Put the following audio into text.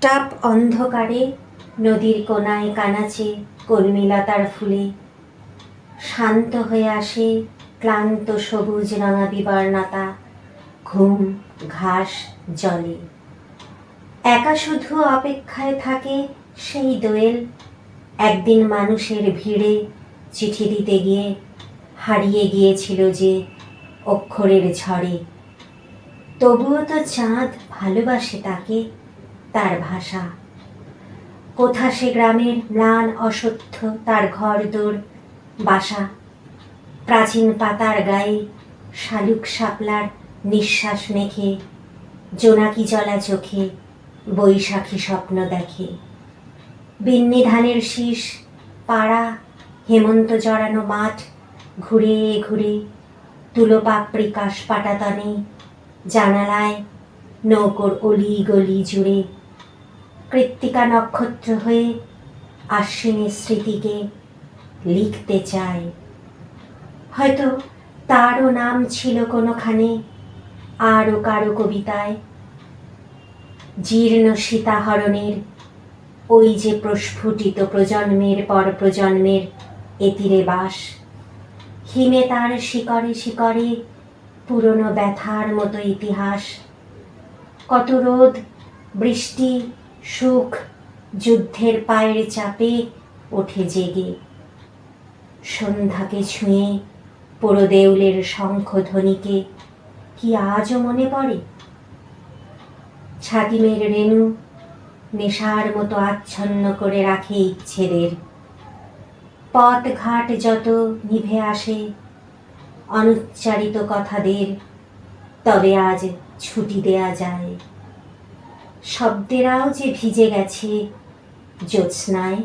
টাপ অন্ধকারে, নদীর কোনায় কানাচে কর্মীলতার ফুলে। শান্ত হয়ে আসে ক্লান্ত সবুজ রাঙা বিবর্ণতা ঘুম, ঘাস, জলে। একা শুধু অপেক্ষায় থাকে সেই দোয়েল, একদিন মানুষের ভিড়ে চিঠি দিতে গিয়ে হারিয়ে গিয়েছিল যে অক্ষরের ঝড়ে। তবুও তো চাঁদ ভালোবাসে তাকে। তার ভাষা। কোথা সে গ্রামের ম্লান অসত্য তার ঘর দোর বাসা। প্রাচীন পাতার গায়ে শালুক শাপলার নিঃশ্বাস মেখে, জোনাকি জলা চোখে বৈশাখী স্বপ্ন দেখে। বিন্নি ধানের শীষ, পাড়া, হেমন্ত জড়ানো মাঠ ঘুরে ঘুরে তুলো পাপড়ি কাশ পাটাতনে জানালায় নৌকোর অলি গলি জুড়ে কৃত্তিকা নক্ষত্র হয়ে আশ্বিনের স্মৃতিকে লিখতে চায়। হয়তো তারও নাম ছিল কোনোখানে, আরও কারও কবিতায়। জীর্ণ সীতাহরণের ওই যে প্রস্ফুটিত প্রজন্মের পর প্রজন্মের এতিরে বাস, হিমে তার শিকরে শিকরে পুরনো ব্যথার মতো ইতিহাস। কত রোদ, বৃষ্টি সুখ যুদ্ধের পায়ের চাপে ওঠে জেগে। সন্ধ্যাকে ছুঁয়ে পোড়ো দেউলের শঙ্খধ্বনিকে কি আজও মনে পড়ে? ছাতিমের রেণু নেশার মতো আচ্ছন্ন করে রাখে ইচ্ছেদের। পথ ঘাট যত নিভে আসে অনুচ্চারিত কথাদের, তবে আজ ছুটি দেয়া যায়। শব্দেরাও যে ভিজে গেছে জ্যোৎস্নায়